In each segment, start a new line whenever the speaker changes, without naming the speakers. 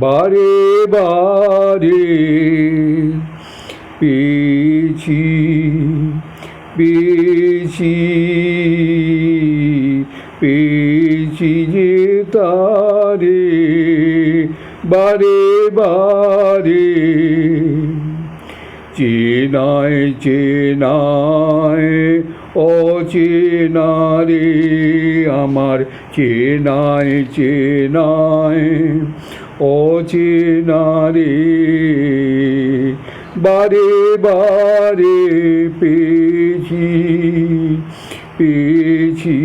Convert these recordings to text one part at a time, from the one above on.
বারে বারে পেয়েছি পেয়েছি পেয়েছি যে তারে। বারে বারে চেনায় চেনায় অচেনা রে আমার চেনায় চেনায়। অচেনা রে বারে বারে পেয়েছি পেয়েছি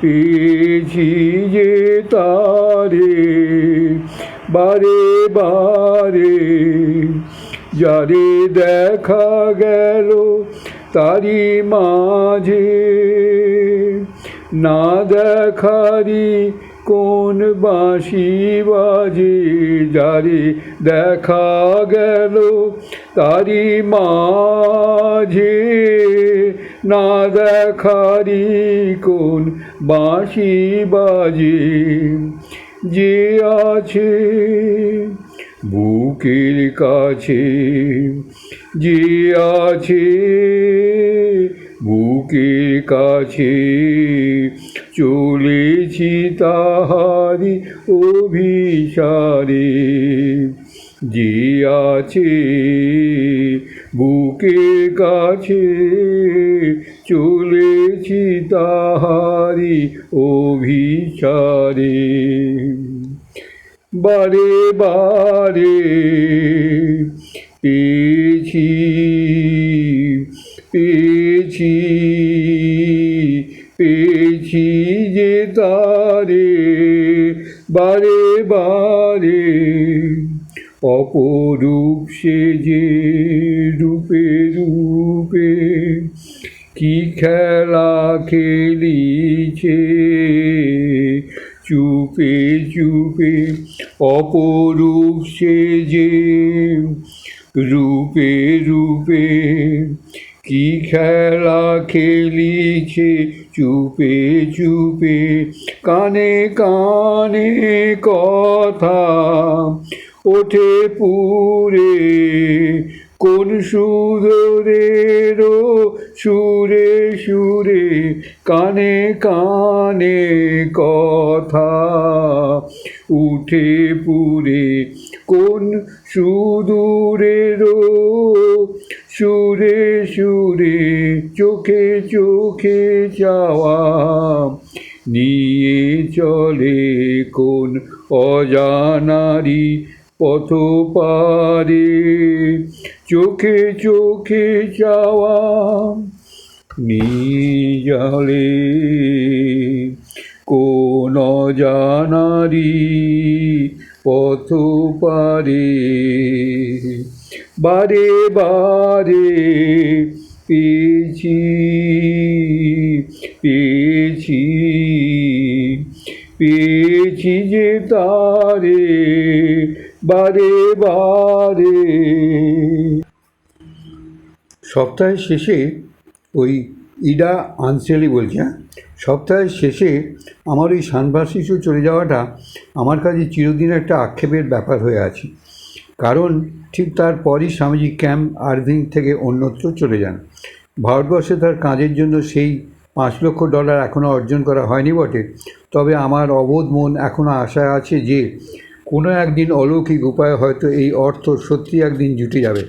পেয়েছি যে তারে, বারে বারে যারে দেখা গেল তারি মাঝে, না দেখারি কোন বাঁশি বাজে যারে দেখা গেল, তারি মাঝে না দেখারি কোন বাঁশি বাজে। যে আছে বুকের কাছে, যে আছে বুকের কাছে চলেছি তাহারি অভিসারে। যে আছে বুকের কাছে চলেছি তাহারি অভিসারে। বারে বারে বারে বারে অপরূপ সে যে রূপে রূপে কি খেলা খেলিছে? চুপে চুপে অপরূপ সে যে রূপে রূপে কি খেলা খেলিছে চুপে চুপে, কানে কানে কথা ওঠে পুরে, কোন সুরেরও সুরে সুরে, কানে কানে কথা উঠে পুরে, কোন সুদূরেরও সুরে সুরে চোখে চোখে যাওয়া নিয়ে চলে কোন অজানারি পথ পারে চোখে চোখে যাওয়া নিয়ে নিজালে কোন জানারি পথ পারে বারে বারে পেয়েছি পেয়েছি পেয়েছি যে তারে বারে বারে। সপ্তাহের শেষে ওই ইডা আনসেলি বলছে হ্যাঁ? সপ্তাহের শেষে আমার ওই সানভার শিশু চলে যাওয়াটা আমার কাছে চিরদিন একটা আক্ষেপের ব্যাপার হয়ে আছে। কারণ ঠিক তারপরই স্বামীজি ক্যাম্প আরভিং থেকে অন্যত্র চলে যান। ভারতবর্ষে তার কাজের জন্য সেই পাঁচ লক্ষ ডলার এখনও অর্জন করা হয়নি বটে। তবে আমার অবোধ মন এখনও আশায় আছে যে কোনো একদিন অলৌকিক উপায়ে হয়তো এই অর্থ সত্যি একদিন জুটে যাবে।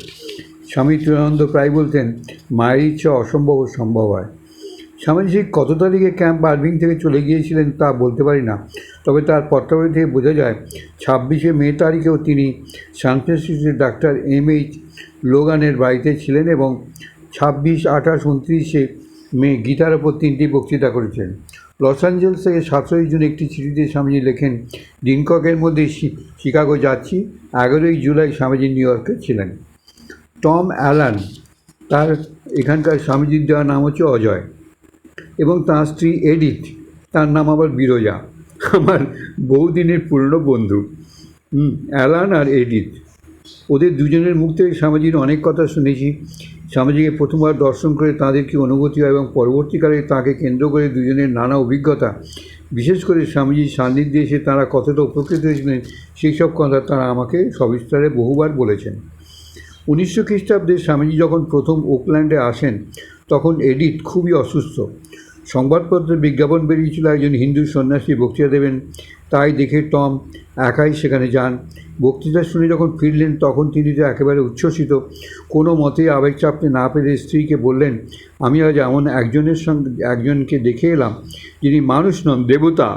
স্বামী তুরানন্দ প্রায় বলতেন, মায়ের ইচ্ছা অসম্ভব সম্ভব হয়। স্বামীজি কত তারিখে ক্যাম্প আরভিং থেকে চলে গিয়েছিলেন তা বলতে পারি না। তবে তার পত্রাবলী থেকে বোঝা যায়, ছাব্বিশে মে তারিখেও তিনি সানফ্রান্সিসের ডাক্তার এম এইচ লোগানের বাড়িতে ছিলেন এবং ছাব্বিশ, আঠাশ, উনত্রিশে মে গীতার ওপর তিনটি বক্তৃতা করেছেন। লস অ্যাঞ্জেলস থেকে সতেরোই জুন একটি চিঠিতে স্বামীজি লেখেন, দিনককের মধ্যে শিকাগো যাচ্ছি। এগারোই জুলাই স্বামীজি নিউ ইয়র্কে ছিলেন। টম অ্যালান, তার এখানকার স্বামীজির দেওয়া নাম হচ্ছে অজয়। এবং তার স্ত্রী এডিথ। তার নাম আবার বিরজা। আমার বহুদিনের পুরনো বন্ধু। অ্যালান আর এডিথ। ওদের দুজনের মুখ থেকে স্বামীজির অনেক কথা শুনেছি। স্বামীজিকে প্রথমবার দর্শন করে তাঁদের কী অনুভূতি হয় এবং পরবর্তীকালে তাকে কেন্দ্র করে দুজনের নানা অভিজ্ঞতা। বিশেষ করে স্বামীজির সান্নিধ্যে এসে তারা কতটা উপকৃত হয়েছিলেন, সেই সব কথা তারা আমাকে সবিস্তারে বহুবার বলেছেন। উনিশশো খ্রিস্টাব্দে স্বামীজি যখন প্রথম ওকল্যান্ডে আসেন, তখন এডিট খুবই অসুস্থ। সংবাদপত্রে বিজ্ঞাপন বেরিয়েছিল একজন হিন্দু সন্ন্যাসী, বক্তৃতা দেবেন। তাই দেখে টম একাই সেখানে যান। বক্তৃতা শুনে যখন ফিরলেন, তখন তিনি তো একেবারে উচ্ছ্বসিত। কোনো মতেই আবেগ চাপতে না পেরে স্ত্রীকে বললেন, আমি আজ এমন একজনের সঙ্গে, একজনকে দেখে এলাম, যিনি মানুষ নন, দেবতা।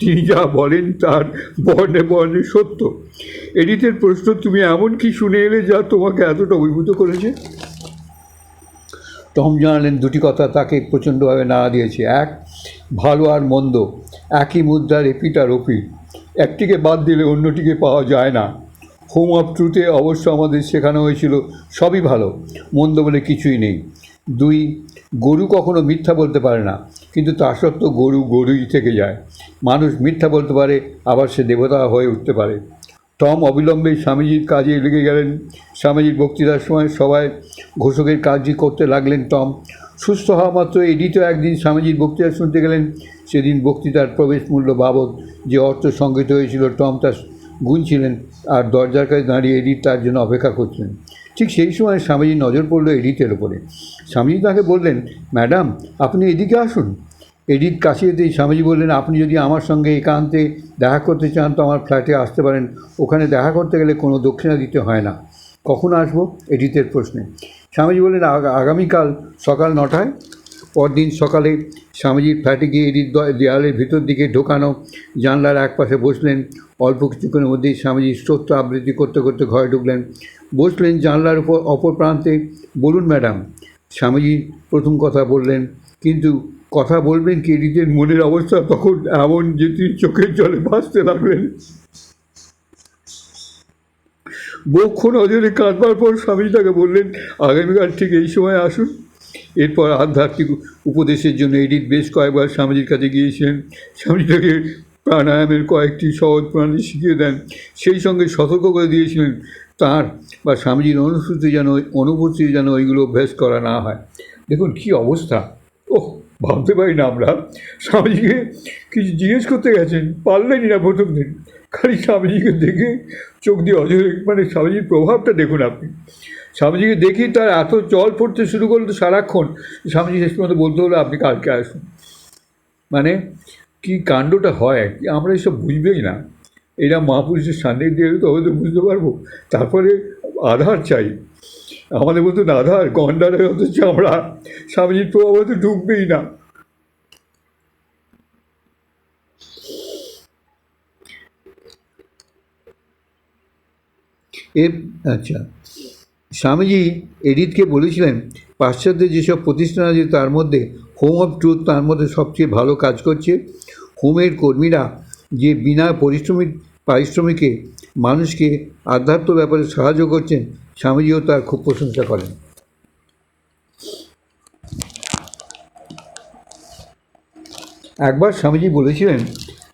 তিনি যা বলেন তার বর্ণে বর্ণে সত্য। এডিথের প্রশ্ন, তুমি এমন কি শুনে এলে যা তোমাকে এতটা অভিভূত করেছে? টম জানালেন, দুটি কথা তাকে প্রচণ্ডভাবে নাড়া দিয়েছে। এক, ভালো আর মন্দ। একই মুদ্রার এপিট আর ওপিট একটিকে বাদ দিলে অন্যটিকে পাওয়া যায় না। হোম অফ ট্রুথে অবশ্য আমাদের শেখানো হয়েছিল, সবই ভালো। মন্দ বলে কিছুই নেই। দুই, গরু কখনো মিথ্যা বলতে পারে না, কিন্তু তা সত্ত্বেও গরু গরুই থেকে যায়। মানুষ মিথ্যা বলতে পারে, আবার সে দেবতা হয়ে উঠতে পারে। টম অবিলম্বে স্বামীজির কাজে লেগে গেলেন। স্বামীজির বক্তৃতার সময় সবাই ঘোষকের কাজই করতে লাগলেন টম। সুস্থ হওয়া মাত্র এডিটও একদিন স্বামীজির বক্তৃতা শুনতে গেলেন। সেদিন বক্তৃতার প্রবেশ মূল্য বাবদ যে অর্থ সংগৃহীত হয়েছিল, টম তা গুনছিলেন আর দরজার কাছে দাঁড়িয়ে এডিট তার জন্য অপেক্ষা করছিলেন। ঠিক সেই সময় স্বামীজির নজর পড়ল এডিটের ওপরে স্বামীজি তাকে বললেন, ম্যাডাম, আপনি এদিকে আসুন। এডিট কাছে যেতেই স্বামীজি বললেন, আপনি যদি আমার সঙ্গে একান্তে দেখা করতে চান, তো আমার ফ্ল্যাটে আসতে পারেন। ওখানে দেখা করতে গেলে কোনো দক্ষিণা দিতে হয় না। কখন আসব? এডিটের প্রশ্নে। স্বামীজি বললেন আগামীকাল সকাল নটায়। পরদিন সকালে স্বামীজির ফ্ল্যাটে গিয়ে এডিট দেয়ালের ভিতর দিকে ঢোকানো। জানলার এক পাশে বসলেন। অল্প কিছুক্ষণের মধ্যেই স্বামীজি স্তোত্র আবৃত্তি করতে করতে ঘরে ঢুকলেন। বসলেন জানলার উপর, অপর প্রান্তে। বলুন ম্যাডাম। স্বামীজি প্রথম কথা বললেন, কিন্তু কথা বলবেন কি এডিটের মনের অবস্থা তখন এমন যে তিনি চোখের জলে ভাসতে লাগলেন। বক্ষণ অজরে কাঁদবার পর স্বামী তাকে বললেন, আগামীকাল ঠিক এই সময় আসুন। এরপর আধ্যাত্মিক উপদেশের জন্য এডিট বেশ কয়েকবার স্বামীজির কাছে গিয়েছিলেন। স্বামীজি তাকে প্রাণায়ামের কয়েকটি সহজ প্রাণী শিখিয়ে দেন। সেই সঙ্গে সতর্ক করে দিয়েছিলেন তার বা স্বামীজির অনুসূতি যেন, অনুভূতি যেন ওইগুলো অভ্যাস করা না হয়। দেখুন কি অবস্থা। ওহ! ভাবতে পারি না আমরা। স্বামীজিকে কিছু জিজ্ঞেস করতে গেছেন, পারলেনই না প্রথম দিন। খালি স্বামীজিকে দেখে চোখ দিয়ে অজরে মানে স্বামীজির প্রভাবটা দেখুন আপনি। স্বামীজিকে দেখি তার এত জল পড়তে শুরু করল তো সারাক্ষণ। স্বামীজি শেষ পর্যন্ত বলতে হলো, আপনি কালকে আসুন। মানে কি কাণ্ডটা হয়? কি আমরা এসব বুঝবেই না। এরা মহাপুরুষের সান্নিধ্যে তো বুঝতে পারব। তারপরে আধার চাই। আমাদের মতন আধার, গন্ডারে অথচ আমরা স্বামীজির প্রভাব তো ঢুকবেই না। এর আচ্ছা। স্বামীজি এডিটকে বলেছিলেন পাশ্চাত্যের যেসব প্রতিষ্ঠান আছে তার মধ্যে হোম অফ ট্রুথ তার মধ্যে সবচেয়ে ভালো কাজ করছে। হোমের কর্মীরা যে বিনা পরিশ্রমিক পারিশ্রমিকে মানুষকে আধ্যাত্ম ব্যাপারে সাহায্য করছেন, স্বামীজিও তার খুব প্রশংসা করেন। একবার স্বামীজি বলেছিলেন,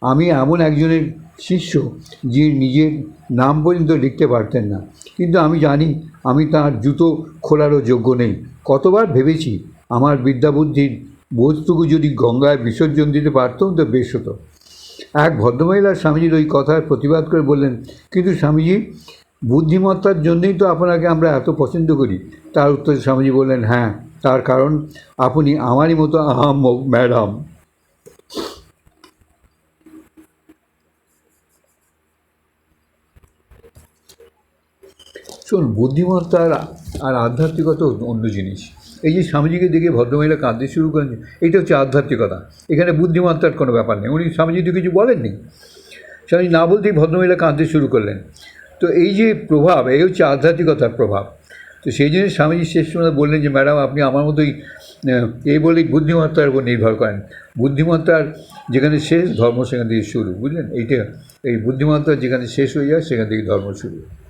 আমি এমন একজনের শিষ্য যে নিজের নাম পর্যন্ত লিখতে পারতেন না। কিন্তু আমি জানি আমি তার জুতো খোলারও যোগ্য নেই। কতবার ভেবেছি আমার বিদ্যাবুদ্ধির বোধটুকু যদি গঙ্গায় বিসর্জন দিতে পারতাম তো বেশ হতো। এক ভদ্রমহিলা স্বামীজির ওই কথার প্রতিবাদ করে বললেন, কিন্তু স্বামীজি, বুদ্ধিমত্তার জন্যই তো আপনাকে আমরা এত পছন্দ করি। তার উত্তরে স্বামীজি বললেন হ্যাঁ তার কারণ আপনি আমারই মতো আহাম্মক ম্যাডাম। শোন বুদ্ধিমত্তা আর আধ্যাত্মিকতা অন্য জিনিস। এই যে স্বামীজিকে দেখে ভদ্রমহিলা কাঁদতে শুরু করেন, এটা হচ্ছে আধ্যাত্মিকতা। এখানে বুদ্ধিমত্তার কোনো ব্যাপার নেই। উনি স্বামীজি তো কিছু বলেননি। স্বামীজি না বলতেই ভদ্রমহিলা কাঁদতে শুরু করলেন। তো এই যে প্রভাব, এই হচ্ছে আধ্যাত্মিকতার প্রভাব। তো সেই জন্য স্বামীজি শেষ সময় বললেন যে, ম্যাডাম, আপনি আমার মতোই এই বলেই বুদ্ধিমত্তার উপর নির্ভর করেন। বুদ্ধিমত্তার যেখানে শেষ, ধর্ম সেখান থেকে শুরু, বুঝলেন? এইটা, এই বুদ্ধিমত্তা যেখানে শেষ হয়ে যায়, সেখান থেকে ধর্ম শুরু।